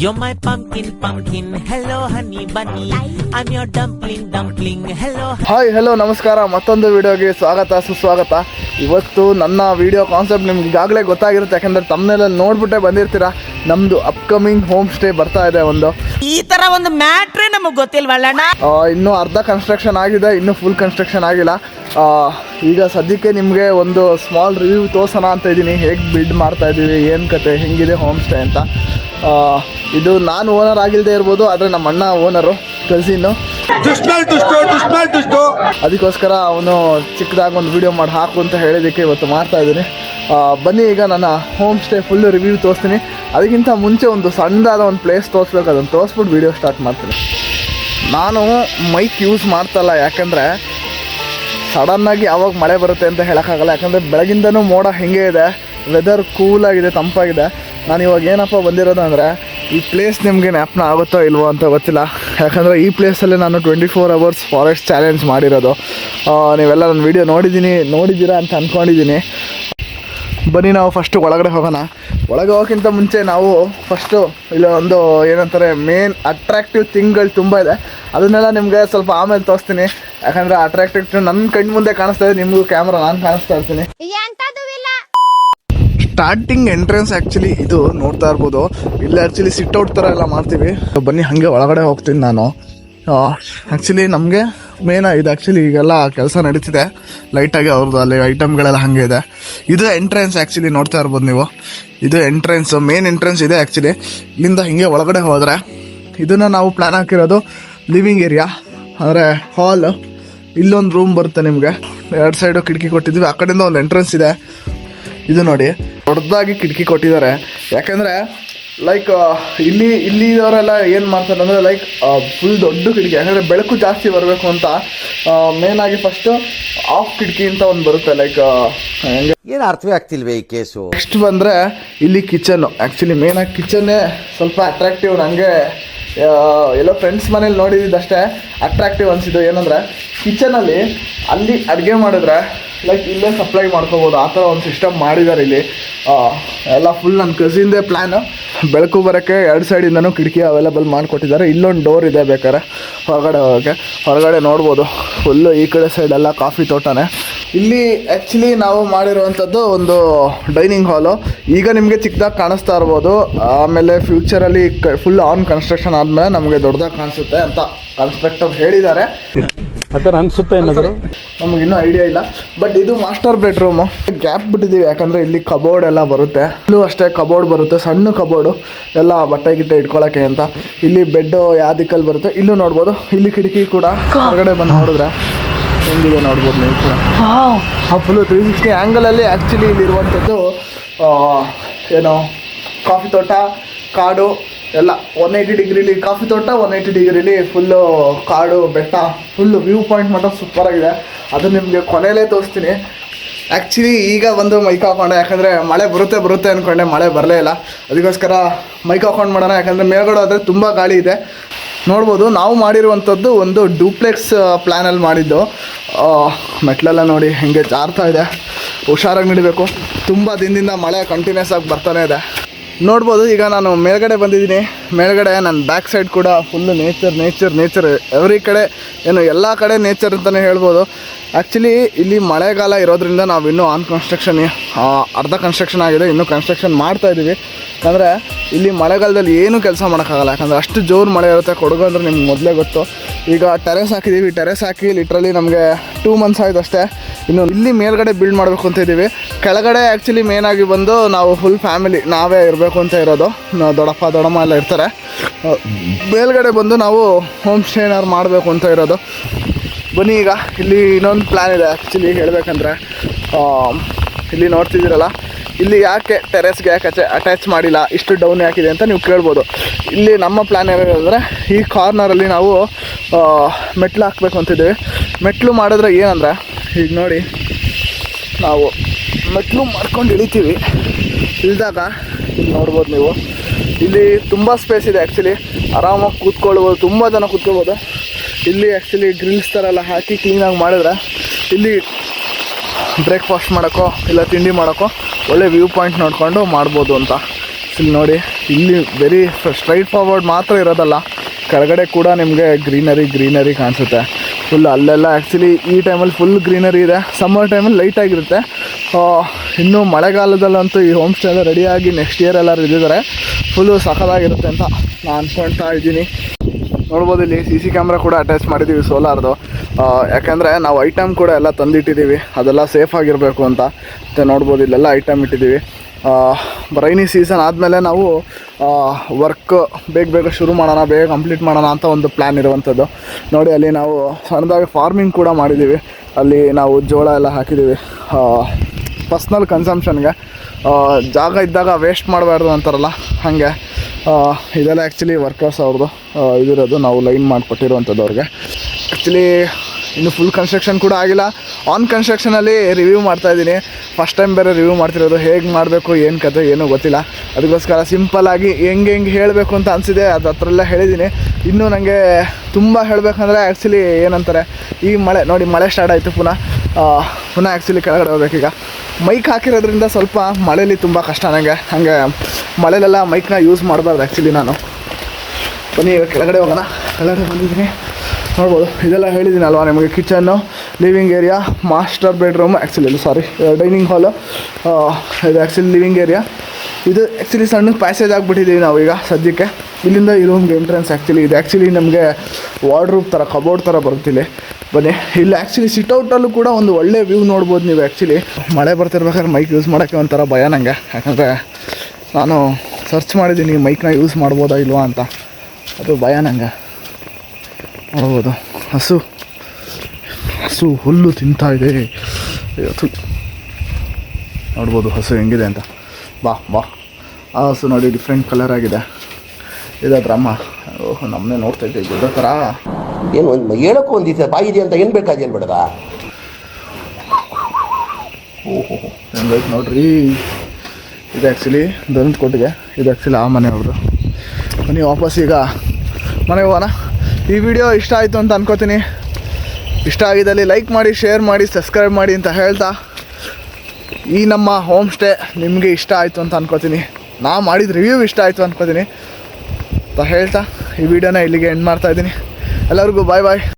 You're my pumpkin, pumpkin. Hello, honey bunny. I'm your dumpling, dumpling. Hello, hi hello ನಮಸ್ಕಾರ. ಮತ್ತೊಂದು ವಿಡಿಯೋಗೆ ಸ್ವಾಗತ ಸುಸ್ವಾಗತ. ಇವತ್ತು ನನ್ನ ವಿಡಿಯೋ ಕಾನ್ಸೆಪ್ಟ್ ನಿಮ್ಗೆ ಈಗಾಗಲೇ ಗೊತ್ತಾಗಿರುತ್ತೆ. ಯಾಕಂದರೆ ತಮ್ಮನೆಲ್ಲ ನೋಡ್ಬಿಟ್ಟೆ ಬಂದಿರ್ತೀರಾ? ನಮ್ಮದು ಅಪ್ಕಮಿಂಗ್ ಹೋಮ್ ಸ್ಟೇ ಬರ್ತಾ ಇದೆ ಒಂದು. ಈ ತರ ಒಂದು ಮ್ಯಾಟ್ರೇ ನಮಗ್ ಗೊತ್ತಿಲ್ವಲ್ಲಣ್ಣ ಆ, ಇನ್ನೂ ಅರ್ಧ ಕನ್ಸ್ಟ್ರಕ್ಷನ್ ಆಗಿದೆ ಇನ್ನೂ ಫುಲ್ ಕನ್ಸ್ಟ್ರಕ್ಷನ್ ಆಗಿಲ್ಲ. ಆ, ಈಗ ಸದ್ಯಕ್ಕೆ ನಿಮಗೆ ಒಂದು ಸ್ಮಾಲ್ ರಿವ್ಯೂ ತೋರ್ಸೋಣ ಅಂತ ಇದ್ದೀನಿ ಹೇಗೆ ಬಿಲ್ಡ್ ಮಾಡ್ತಾ ಇದ್ದೀವಿ ಏನು ಕತೆ ಹೆಂಗಿದೆ ಹೋಮ್ ಸ್ಟೇ ಅಂತ. ಇದು ನಾನು ಓನರ್ ಆಗಿಲ್ಲದೆ ಇರ್ಬೋದು ಆದರೆ ನಮ್ಮ ಅಣ್ಣ ಓನರು ಕಲ್ಸಿನ್ನು ಅದಕ್ಕೋಸ್ಕರ ಅವನು ಚಿಕ್ಕದಾಗಿ ಒಂದು ವಿಡಿಯೋ ಮಾಡಿ ಹಾಕು ಅಂತ ಹೇಳಿದ್ದಕ್ಕೆ ಇವತ್ತು ಮಾಡ್ತಾ ಇದ್ದೀನಿ. ಬನ್ನಿ ಈಗ ನನ್ನ ಹೋಮ್ ಸ್ಟೇ ಫುಲ್ ರಿವ್ಯೂ ತೋರಿಸ್ತೀನಿ. ಅದಕ್ಕಿಂತ ಮುಂಚೆ ಒಂದು ಸಣ್ಣದಾದ ಒಂದು ಪ್ಲೇಸ್ ತೋರಿಸ್ಬೇಕು ಅದನ್ನು ತೋರಿಸ್ಬಿಟ್ಟು ವೀಡಿಯೋ ಸ್ಟಾರ್ಟ್ ಮಾಡ್ತೀನಿ. ನಾನು ಮೈಕ್ ಯೂಸ್ ಮಾಡ್ತಲ್ಲ ಯಾಕಂದರೆ ಸಡನ್ನಾಗಿ ಯಾವಾಗ ಮಳೆ ಬರುತ್ತೆ ಅಂತ ಹೇಳೋಕ್ಕಾಗಲ್ಲ. ಯಾಕಂದರೆ ಬೆಳಗಿಂದನೂ ಮೋಡ ಹೇಗೆ ಇದೆ ವೆದರ್ ಕೂಲಾಗಿದೆ ತಂಪಾಗಿದೆ. ನಾನು ಇವಾಗ ಏನಪ್ಪ ಬಂದಿರೋದು ಅಂದರೆ, ಈ ಪ್ಲೇಸ್ ನಿಮಗೆ ಜ್ಞಾಪನ ಆಗುತ್ತೋ ಇಲ್ವೋ ಅಂತ ಗೊತ್ತಿಲ್ಲ. ಯಾಕಂದರೆ ಈ ಪ್ಲೇಸಲ್ಲಿ ನಾನು twenty four hours forest challenge ಮಾಡಿರೋದು ನೀವೆಲ್ಲ ನನ್ನ ವೀಡಿಯೋ ನೋಡಿದ್ದೀನಿ ನೋಡಿದ್ದೀರಾ ಅಂತ ಅಂದ್ಕೊಂಡಿದ್ದೀನಿ ಬನ್ನಿ ನಾವು ಫಸ್ಟು ಒಳಗಡೆ ಹೋಗೋಣ. ಒಳಗೆ ಹೋಗೋಕ್ಕಿಂತ ಮುಂಚೆ ನಾವು ಫಸ್ಟು ಇಲ್ಲ ಒಂದು ಏನಂತಾರೆ ಮೇನ್ ಅಟ್ರಾಕ್ಟಿವ್ ಥಿಂಗ್ಗಳು ತುಂಬ ಇದೆ. ಅದನ್ನೆಲ್ಲ ನಿಮಗೆ ಸ್ವಲ್ಪ ಆಮೇಲೆ ತೋರಿಸ್ತೀನಿ. ಯಾಕಂದರೆ ಅಟ್ರಾಕ್ಟಿವ್ ನನ್ನ ಕಣ್ಣು ಮುಂದೆ ಕಾಣಿಸ್ತಾ ಇದೆ, ನಿಮಗೂ ಕ್ಯಾಮ್ರಾ ನಾನು ಕಾಣಿಸ್ತಾ ಇರ್ತೀನಿ. ಸ್ಟಾರ್ಟಿಂಗ್ ಎಂಟ್ರೆನ್ಸ್ ಆ್ಯಕ್ಚುಲಿ ಇದು ನೋಡ್ತಾ ಇರ್ಬೋದು. ಇಲ್ಲಿ ಆ್ಯಕ್ಚುಲಿ ಸಿಟ್ ಔಟ್ ಥರ ಎಲ್ಲ ಮಾಡ್ತೀವಿ. ಬನ್ನಿ, ಹಾಗೆ ಒಳಗಡೆ ಹೋಗ್ತೀನಿ ನಾನು. ಆ್ಯಕ್ಚುಲಿ ನಮಗೆ ಮೇನ್ ಇದು ಆ್ಯಕ್ಚುಲಿ ಈಗೆಲ್ಲ ಕೆಲಸ ನಡೀತಿದೆ. ಲೈಟಾಗಿ ಅವ್ರದ್ದು ಅಲ್ಲಿ ಐಟಮ್ಗಳೆಲ್ಲ ಹಾಗೆ ಇದೆ. ಇದು ಎಂಟ್ರೆನ್ಸ್ ಆ್ಯಕ್ಚುಲಿ ನೋಡ್ತಾ ಇರ್ಬೋದು ನೀವು. ಇದು ಎಂಟ್ರೆನ್ಸ್ ಮೇನ್ ಎಂಟ್ರೆನ್ಸ್ ಇದೆ ಆ್ಯಕ್ಚುಲಿ ಇಲ್ಲಿಂದ ಹಿಂಗೆ ಒಳಗಡೆ ಹೋದರೆ ಇದನ್ನು ನಾವು ಪ್ಲ್ಯಾನ್ ಹಾಕಿರೋದು ಲಿವಿಂಗ್ ಏರಿಯಾ ಅಂದರೆ ಹಾಲ್ ಇಲ್ಲೊಂದು ರೂಮ್ ಬರುತ್ತೆ ನಿಮಗೆ. ಎರಡು ಸೈಡು ಕಿಟಕಿ ಕೊಟ್ಟಿದ್ವಿ. ಆ ಕಡೆಯಿಂದ ಒಂದು ಎಂಟ್ರೆನ್ಸ್ ಇದೆ. ಇದು ನೋಡಿ. ದೊಡ್ಡದಾಗಿ ಕಿಟಕಿ ಕೊಟ್ಟಿದ್ದಾರೆ. ಯಾಕಂದರೆ ಲೈಕ್ ಇಲ್ಲಿ ಇಲ್ಲಿದವರೆಲ್ಲ ಏನು ಮಾಡ್ತಾರೆ ಅಂದರೆ ಲೈಕ್ ಫುಲ್ ದೊಡ್ಡ ಕಿಟಕಿ. ಯಾಕಂದರೆ ಬೆಳಕು ಜಾಸ್ತಿ ಬರಬೇಕು ಅಂತ ಮೇನಾಗಿ ಫಸ್ಟು ಆಫ್ ಕಿಟಕಿ ಅಂತ ಒಂದು ಬರುತ್ತೆ ಲೈಕ್ ಹೆಂಗೆ? ಏನು ಅರ್ಥವೇ ಆಗ್ತಿಲ್ವೇ ಈ ಕೇಸು? ನೆಕ್ಸ್ಟ್ ಬಂದರೆ ಇಲ್ಲಿ ಕಿಚನ್ನು ಆ್ಯಕ್ಚುಲಿ ಮೇನಾಗಿ ಕಿಚನ್ನೇ ಸ್ವಲ್ಪ ಅಟ್ರಾಕ್ಟಿವ್ ನನಗೆ ಎಲ್ಲೋ ಫ್ರೆಂಡ್ಸ್ ಮನೇಲಿ ನೋಡಿದ್ದಷ್ಟೇ ಅಟ್ರಾಕ್ಟಿವ್ ಅನಿಸಿದ್ದು. ಏನಂದರೆ ಕಿಚನಲ್ಲಿ ಅಲ್ಲಿ ಅಡುಗೆ ಮಾಡಿದ್ರೆ ಲೈಕ್ ಇಲ್ಲೇ ಸಪ್ಲೈ ಮಾಡ್ಕೋಬೋದು. ಆ ಥರ ಒಂದು ಸಿಸ್ಟಮ್ ಮಾಡಿದ್ದಾರೆ ಇಲ್ಲಿ. ಎಲ್ಲ ಫುಲ್ ನನ್ನ ಕಸಿನ್ದೇ ಪ್ಲ್ಯಾನು ಬೆಳಕು ಬರೋಕ್ಕೆ ಎರಡು ಸೈಡಿಂದನೂ ಕಿಟಕಿ ಅವೈಲೇಬಲ್ ಮಾಡಿಕೊಟ್ಟಿದ್ದಾರೆ. ಇಲ್ಲೊಂದು ಡೋರ್ ಇದೆ ಬೇಕಾದ್ರೆ. ಹೊರಗಡೆ ಹೋಗೋಕ್ಕೆ ಹೊರಗಡೆ ನೋಡ್ಬೋದು. ಫುಲ್ಲು ಈ ಕಡೆ ಸೈಡೆಲ್ಲ ಕಾಫಿ ತೋಟನೇ. ಇಲ್ಲಿ ಆ್ಯಕ್ಚುಲಿ ನಾವು ಮಾಡಿರುವಂಥದ್ದು ಒಂದು ಡೈನಿಂಗ್ ಹಾಲು ಈಗ ನಿಮಗೆ ಚಿಕ್ಕದಾಗಿ ಕಾಣಿಸ್ತಾ ಇರ್ಬೋದು. ಆಮೇಲೆ ಫ್ಯೂಚರಲ್ಲಿ ಫುಲ್ ಆನ್ ಕನ್ಸ್ಟ್ರಕ್ಷನ್ ಆದಮೇಲೆ ನಮಗೆ ದೊಡ್ಡದಾಗಿ ಕಾಣಿಸುತ್ತೆ ಅಂತ ಕನ್ಸ್ಟ್ರಕ್ಟರ್ ಹೇಳಿದ್ದಾರೆ. ಆ ಥರ ಅನಿಸುತ್ತೆ ಏನಾದರೂ? ನಮಗೆ ಇನ್ನೂ ಐಡಿಯಾ ಇಲ್ಲ. ಬಟ್ ಇದು ಮಾಸ್ಟರ್ ಬೆಡ್ರೂಮು ಗ್ಯಾಪ್ ಬಿಟ್ಟಿದ್ದೀವಿ ಯಾಕಂದರೆ ಇಲ್ಲಿ ಕಬೋರ್ಡ್ ಎಲ್ಲ ಬರುತ್ತೆ. ಇಲ್ಲೂ ಅಷ್ಟೇ ಕಬೋರ್ಡ್ ಬರುತ್ತೆ. ಸಣ್ಣ ಕಬೋರ್ಡು ಎಲ್ಲ ಬಟ್ಟೆ ಗಿಟ್ಟೆ ಇಟ್ಕೊಳ್ಳೋಕ್ಕೆ ಅಂತ. ಇಲ್ಲಿ ಬೆಡ್ಡು ಯಾವ ದಿಕ್ಕಲ್ಲಿ ಬರುತ್ತೆ? ಇಲ್ಲೂ ನೋಡ್ಬೋದು. ಇಲ್ಲಿ ಕಿಟಕಿ ಕೂಡ ಹೊರಗಡೆ ಬಂದು ನೋಡಿದ್ರೆ ಹೆಂಗಿದೆ ನೋಡ್ಬೋದು ನೀವು ಕೂಡ. ಆ ಫುಲ್ಲು ತ್ರೀ ಸಿಕ್ಸ್ಟಿ ಆ್ಯಂಗಲಲ್ಲಿ ಆ್ಯಕ್ಚುಲಿ ಇಲ್ಲಿರುವಂಥದ್ದು ಆ, ಏನು ಕಾಫಿ ತೋಟ ಕಾಡು ಎಲ್ಲ ಒನ್ ಏಯ್ಟಿ ಡಿಗ್ರಿಲಿ ಕಾಫಿ ತೋಟ ಒನ್ ಏಯ್ಟಿ ಡಿಗ್ರಿಲಿ ಫುಲ್ಲು ಕಾಡು, ಬೆಟ್ಟ ಫುಲ್ಲು ವ್ಯೂ ಪಾಯಿಂಟ್ ಮಾತ್ರ ಸೂಪರಾಗಿದೆ ಅದು ನಿಮಗೆ ಕೊನೆಯಲ್ಲೇ ತೋರಿಸ್ತೀನಿ. ಆ್ಯಕ್ಚುಲಿ ಈಗ ಬಂದು ಮೈಕ್ ಹಾಕೊಂಡೆ ಯಾಕಂದರೆ ಮಳೆ ಬರುತ್ತೆ ಬರುತ್ತೆ ಅಂದ್ಕೊಂಡೆ ಮಳೆ ಬರಲೇ ಇಲ್ಲ. ಅದಕ್ಕೋಸ್ಕರ ಮೈಕ್ ಹಾಕೊಂಡು ಮಾಡೋಣ, ಯಾಕಂದರೆ ಮೇಲ್ಗಡೆ ಆದರೆ ತುಂಬ ಗಾಳಿ ಇದೆ. ನೋಡ್ಬೋದು, ನಾವು ಮಾಡಿರುವಂಥದ್ದು ಒಂದು ಡೂಪ್ಲೆಕ್ಸ್ ಪ್ಲ್ಯಾನಲ್ಲಿ ಮಾಡಿದ್ದು. ಮೆಟ್ಲೆಲ್ಲ ನೋಡಿ ಹೆಂಗೆ ಜಾರ್ತಾ ಇದೆ. ಹುಷಾರಾಗಿ ನಡಿಬೇಕು. ತುಂಬ ದಿನದಿಂದ ಮಳೆ ಕಂಟಿನ್ಯೂಸ್ ಆಗಿ ಬರ್ತಾನೆ ಇದೆ. ನೋಡ್ಬೋದು, ಈಗ ನಾನು ಮೇಲ್ಗಡೆ ಬಂದಿದ್ದೀನಿ. ಮೇಲ್ಗಡೆ ನನ್ನ ಬ್ಯಾಕ್ ಸೈಡ್ ಕೂಡ full nature nature nature every ಕಡೆ, ಏನು ಎಲ್ಲ ಕಡೆ ನೇಚರ್ ಅಂತಲೇ ಹೇಳ್ಬೋದು. ಆ್ಯಕ್ಚುಲಿ ಇಲ್ಲಿ ಮಳೆಗಾಲ ಇರೋದ್ರಿಂದ ನಾವು ಇನ್ನೂ ಆನ್ ಕನ್ಸ್ಟ್ರಕ್ಷನ್ ಅರ್ಧ ಕನ್ಸ್ಟ್ರಕ್ಷನ್ ಆಗಿದೆ, ಇನ್ನೂ ಕನ್ಸ್ಟ್ರಕ್ಷನ್ ಮಾಡ್ತಾ ಇದ್ದೀವಿ ಯಾಕಂದರೆ ಇಲ್ಲಿ ಮಳೆಗಾಲದಲ್ಲಿ ಏನೂ ಕೆಲಸ ಮಾಡೋಕ್ಕಾಗಲ್ಲ. ಯಾಕಂದರೆ ಅಷ್ಟು ಜೋರು ಮಳೆ ಇರುತ್ತೆ. ಕೊಡಗು ಅಂದರೆ ನಿಮ್ಗೆ ಮೊದಲೇ ಗೊತ್ತು. ಈಗ ಟೆರೆಸ್ ಹಾಕಿದ್ದೀವಿ ಟೆರೆಸ್ ಹಾಕಿ ಲಿಟ್ರಲಿ ನಮಗೆ ಟೂ ಮಂತ್ಸ್ ಆಯಿತು ಅಷ್ಟೇ. ಇನ್ನು ಇಲ್ಲಿ ಮೇಲ್ಗಡೆ ಬಿಲ್ಡ್ ಮಾಡಬೇಕು ಅಂತ ಇದ್ದೀವಿ ಕೆಳಗಡೆ ಆ್ಯಕ್ಚುಲಿ ಮೇನಾಗಿ ಬಂದು ನಾವು ಫುಲ್ ಫ್ಯಾಮಿಲಿ ನಾವೇ ಇರಬೇಕು ಅಂತ ಇರೋದು. ದೊಡ್ಡಪ್ಪ, ದೊಡ್ಡಮ್ಮ ಎಲ್ಲ ಇರ್ತಾರೆ. ಮೇಲ್ಗಡೆ ಬಂದು ನಾವು ಹೋಮ್ ಸ್ಟೇ ಮಾಡಬೇಕು ಅಂತ ಇರೋದು. ಬನ್ನಿ ಈಗ. ಇಲ್ಲಿ ಇನ್ನೊಂದು ಪ್ಲ್ಯಾನ್ ಇದೆ. ಆ್ಯಕ್ಚುಲಿ ಹೇಳಬೇಕಂದ್ರೆ ಇಲ್ಲಿ ನೋಡ್ತಿದ್ದೀರಲ್ಲ. ಇಲ್ಲಿ ಯಾಕೆ ಟೆರೆಸ್ಗೆ ಯಾಕೆ ಅಟ್ಯಾಚ್ ಮಾಡಿಲ್ಲ? ಇಷ್ಟು ಡೌನ್ ಯಾಕಿದೆ ಅಂತ ನೀವು ಕೇಳ್ಬೋದು. ಇಲ್ಲಿ ನಮ್ಮ ಪ್ಲ್ಯಾನ್ ಏನಿದೆ ಈ ಕಾರ್ನರಲ್ಲಿ ನಾವು ಮೆಟ್ಲು ಹಾಕ್ಬೇಕು ಅಂತಿದ್ದೀವಿ. ಮೆಟ್ಲು ಮಾಡಿದ್ರೆ ಏನಂದ್ರೆ, ಈಗ ನೋಡಿ, ನಾವು ಮೆಟ್ಲು ಮಾಡ್ಕೊಂಡು ಇಳಿತೀವಿ. ಇಳಿದಾಗ ನೋಡ್ಬೋದು ನೀವು. ಇಲ್ಲಿ ತುಂಬ ಸ್ಪೇಸ್ ಇದೆ ಆ್ಯಕ್ಚುಲಿ ಆರಾಮಾಗಿ ಕೂತ್ಕೊಳ್ಬೋದು, ತುಂಬ ಜನ ಕೂತ್ಕೊಳ್ಬೋದು. ಇಲ್ಲಿ ಆ್ಯಕ್ಚುಲಿ ಗ್ರಿಲ್ಸ್ ಥರ ಎಲ್ಲ ಹಾಕಿ ಕ್ಲೀನಾಗಿ ಮಾಡಿದ್ರೆ, ಇಲ್ಲಿ ಬ್ರೇಕ್ಫಾಸ್ಟ್ ಮಾಡೋಕ್ಕೋ, ಇಲ್ಲ ತಿಂಡಿ ಮಾಡೋಕ್ಕೋ ಒಳ್ಳೆ ವ್ಯೂ ಪಾಯಿಂಟ್ ನೋಡಿಕೊಂಡು ಮಾಡ್ಬೋದು ಅಂತ. ಇಲ್ಲಿ ನೋಡಿ, ಇಲ್ಲಿ ವೆರಿ ಸ್ಟ್ರೈಟ್ ಫಾರ್ವರ್ಡ್ ಮಾತ್ರ ಇರೋದಲ್ಲ. ಕೆಳಗಡೆ ಕೂಡ ನಿಮಗೆ ಗ್ರೀನರಿ ಗ್ರೀನರಿ ಕಾಣಿಸುತ್ತೆ. ಫುಲ್ ಅಲ್ಲೆಲ್ಲ ಆ್ಯಕ್ಚುಲಿ ಈ ಟೈಮಲ್ಲಿ ಫುಲ್ ಗ್ರೀನರಿ ಇದೆ. ಸಮ್ಮರ್ ಟೈಮಲ್ಲಿ ಲೈಟಾಗಿರುತ್ತೆ ಇನ್ನೂ ಮಳೆಗಾಲದಲ್ಲಂತೂ ಈ ಹೋಮ್ ಸ್ಟೇ ಎಲ್ಲ ರೆಡಿಯಾಗಿ ನೆಕ್ಸ್ಟ್ ಇಯರ್ ಎಲ್ಲರೂ ಇದ್ದಿದ್ದಾರೆ. ಫುಲ್ಲು ಸಖತ್ತಾಗಿರುತ್ತೆ ಅಂತ ನಾನು ಅಂದ್ಕೊಳ್ತಾ ಇದ್ದೀನಿ. ನೋಡ್ಬೋದು ಇಲ್ಲಿ ಸಿ ಸಿ ಕ್ಯಾಮ್ರಾ ಕೂಡ ಅಟ್ಯಾಚ್ ಮಾಡಿದ್ದೀವಿ ಸೋಲಾರ್ದು ಯಾಕಂದರೆ ನಾವು ಐಟಮ್ ಕೂಡ ಎಲ್ಲ ತಂದಿಟ್ಟಿದ್ದೀವಿ. ಅದೆಲ್ಲ ಸೇಫ್ ಆಗಿರಬೇಕು ಅಂತ. ಮತ್ತು ನೋಡ್ಬೋದು, ಇಲ್ಲೆಲ್ಲ ಐಟಮ್ ಇಟ್ಟಿದ್ದೀವಿ. ರೈನಿ ಸೀಸನ್ ಆದಮೇಲೆ ನಾವು ವರ್ಕ್ ಬೇಗ ಬೇಗ ಶುರು ಮಾಡೋಣ, ಬೇಗ ಕಂಪ್ಲೀಟ್ ಮಾಡೋಣ ಅಂತ ಒಂದು ಪ್ಲ್ಯಾನ್ ಇರುವಂಥದ್ದು. ನೋಡಿ, ಅಲ್ಲಿ ನಾವು ಸಣ್ಣದಾಗಿ ಫಾರ್ಮಿಂಗ್ ಕೂಡ ಮಾಡಿದ್ದೀವಿ. ಅಲ್ಲಿ ನಾವು ಜೋಳ ಎಲ್ಲ ಹಾಕಿದ್ದೀವಿ. ಪರ್ಸ್ನಲ್ ಕನ್ಸಂಪ್ಷನ್ಗೆ ಜಾಗ ಇದ್ದಾಗ ವೇಸ್ಟ್ ಮಾಡಬಾರ್ದು ಅಂತಾರಲ್ಲ, ಹಾಗೆ. ಇದೆಲ್ಲ ಆ್ಯಕ್ಚುಲಿ ವರ್ಕರ್ಸ್ ಅವ್ರದ್ದು ಇದಿರೋದು ನಾವು ಲೈನ್ ಮಾಡಿಕೊಟ್ಟಿರುವಂಥದ್ದು ಅವ್ರಿಗೆ. ಆ್ಯಕ್ಚುಲಿ ಇನ್ನು ಫುಲ್ ಕನ್ಸ್ಟ್ರಕ್ಷನ್ ಕೂಡ ಆಗಿಲ್ಲ. ಆನ್ ಕನ್ಸ್ಟ್ರಕ್ಷನಲ್ಲಿ ರಿವ್ಯೂ ಮಾಡ್ತಾ ಇದ್ದೀನಿ. ಫಸ್ಟ್ ಟೈಮ್ ಬೇರೆ ರಿವ್ಯೂ ಮಾಡ್ತಿರೋದು ಹೇಗೆ ಮಾಡಬೇಕು, ಏನು ಕತೆ, ಏನೂ ಗೊತ್ತಿಲ್ಲ. ಅದಕ್ಕೋಸ್ಕರ ಸಿಂಪಲ್ಲಾಗಿ ಹೆಂಗೆ ಹೆಂಗೆ ಹೇಳಬೇಕು ಅಂತ ಅನಿಸಿದೆ, ಅದು ಹತ್ರೆಲ್ಲ ಹೇಳಿದ್ದೀನಿ. ಇನ್ನೂ ನನಗೆ ತುಂಬ ಹೇಳಬೇಕಂದ್ರೆ ಆ್ಯಕ್ಚುಲಿ ಏನಂತಾರೆ, ಈ ಮಳೆ, ನೋಡಿ ಮಳೆ ಸ್ಟಾರ್ಟ್ ಆಯಿತು ಪುನಃ. ಪುನಃ ಆ್ಯಕ್ಚುಲಿ ಕೆಳಗಡೆ ಹೋಗ್ಬೇಕೀಗ ಮೈಕ್ ಹಾಕಿರೋದ್ರಿಂದ ಸ್ವಲ್ಪ ಮಳೇಲಿ ತುಂಬ ಕಷ್ಟ ನನಗೆ ಹಾಗೆ ಮಳೆಲೆಲ್ಲ ಮೈಕ್ನ ಯೂಸ್ ಮಾಡಬಾರ್ದು ಆ್ಯಕ್ಚುಲಿ ನಾನು. ಬನ್ನಿ ಕೆಳಗಡೆ ಹೋಗೋಣ. ಕೆಳಗಡೆ ಬಂದಿದ್ದೀನಿ. ನೋಡ್ಬೋದು. ಇದೆಲ್ಲ ಹೇಳಿದ್ದೀನಿ ನಿಮಗೆ kitchen living area master bedroom actually sorry dining hall ಇದು ಆ್ಯಕ್ಚುಲಿ ಲಿವಿಂಗ್ ಏರಿಯಾ ಇದು ಆ್ಯಕ್ಚುಲಿ ಸಣ್ಣ ಪ್ಯಾಸೇಜ್ ಆಗಿಬಿಟ್ಟಿದ್ದೀವಿ ಈಗ ಸದ್ಯಕ್ಕೆ. ಇಲ್ಲಿಂದ ಈ ರೂಮ್ಗೆ ಎಂಟ್ರೆನ್ಸ್ ಆ್ಯಕ್ಚುಲಿ ಇದು. ಆ್ಯಕ್ಚುಲಿ ನಮಗೆ ವಾರ್ಡ್ರೂಮ್ ಥರ ಕಬೋರ್ಡ್ ಥರ ಬರುತ್ತಿಲ್ಲಿ ಬನ್ನಿ. ಇಲ್ಲಿ ಆ್ಯಕ್ಚುಲಿ ಸಿಟೌಟಲ್ಲೂ ಕೂಡ ಒಂದು ಒಳ್ಳೆ ವ್ಯೂ ನೋಡ್ಬೋದು ನೀವು ಆ್ಯಕ್ಚುಲಿ ಮಳೆ ಬರ್ತಿರ್ಬೇಕಾದ್ರೆ ಮೈಕ್ ಯೂಸ್ ಮಾಡೋಕ್ಕೆ ಒಂಥರ ಭಯ ನನಗೆ ಯಾಕಂದರೆ ನಾನು ಸರ್ಚ್ ಮಾಡಿದ್ದೀನಿ ಮೈಕ್ನ ಯೂಸ್ ಮಾಡ್ಬೋದಾ ಇಲ್ವಾ ಅಂತ. ಅದು ಭಯ ನನಗೆ ನೋಡ್ಬೋದು ಹಸು. ಹಸು ಹುಲ್ಲು ತಿಂತಾ ಇದೆ. ಇವತ್ತು. ನೋಡ್ಬೋದು ಹಸು ಹೆಂಗಿದೆ ಅಂತ. ಬಾ ಬಾ. ಆ ಹಸು ನೋಡಿ ಡಿಫ್ರೆಂಟ್ ಕಲರ್ ಆಗಿದೆ. ಇದೆ ಅಮ್ಮ. ಓಹ್ ನಮ್ಮನ್ನೇ ನೋಡ್ತಾ ಇದ್ದೆ ಗುಡ್ಡ ಥರ ಏನು ಒಂದು ಹೇಳಕ್ಕೂ ಒಂದಿದೆ ಬಾಯಿದೆ ಅಂತ ಏನು ಬೇಕಾದೇನು ಬೇಡದ ಓಹೋ ಹೆಂಗೈತೆ ನೋಡ್ರಿ. ಇದು ಆ್ಯಕ್ಚುಲಿ ದನದ ಕೊಟ್ಟಿಗೆ. ಇದು ಆ್ಯಕ್ಚುಲಿ ಆ ಮನೆ ಅವ್ರದ್ದು ಬನ್ನಿ ವಾಪಸ್ ಈಗ ಮನೆಗೆ ಹೋಗೋಣ. ಈ ವಿಡಿಯೋ ಇಷ್ಟ ಆಯಿತು ಅಂತ ಅನ್ಕೋತೀನಿ. ಇಷ್ಟ ಆಗಿದ್ದಲ್ಲಿ ಲೈಕ್ ಮಾಡಿ ಶೇರ್ ಮಾಡಿ ಸಬ್ಸ್ಕ್ರೈಬ್ ಮಾಡಿ ಅಂತ ಹೇಳ್ತಾ. ಈ ನಮ್ಮ ಹೋಮ್ ಸ್ಟೇ ನಿಮಗೆ ಇಷ್ಟ ಆಯಿತು ಅಂತ ಅನ್ಕೋತೀನಿ. ನಾ ಮಾಡಿದ ರಿವ್ಯೂ ಇಷ್ಟ ಆಯಿತು ಅನ್ಕೋತೀನಿ. ಅಂತ ಹೇಳ್ತಾ ಈ ವಿಡಿಯೋನ ಇಲ್ಲಿಗೆ ಎಂಡ್ ಮಾಡ್ತಾ ಇದ್ದೀನಿ. ಎಲ್ಲರಿಗೂ ಬಾಯ್ ಬಾಯ್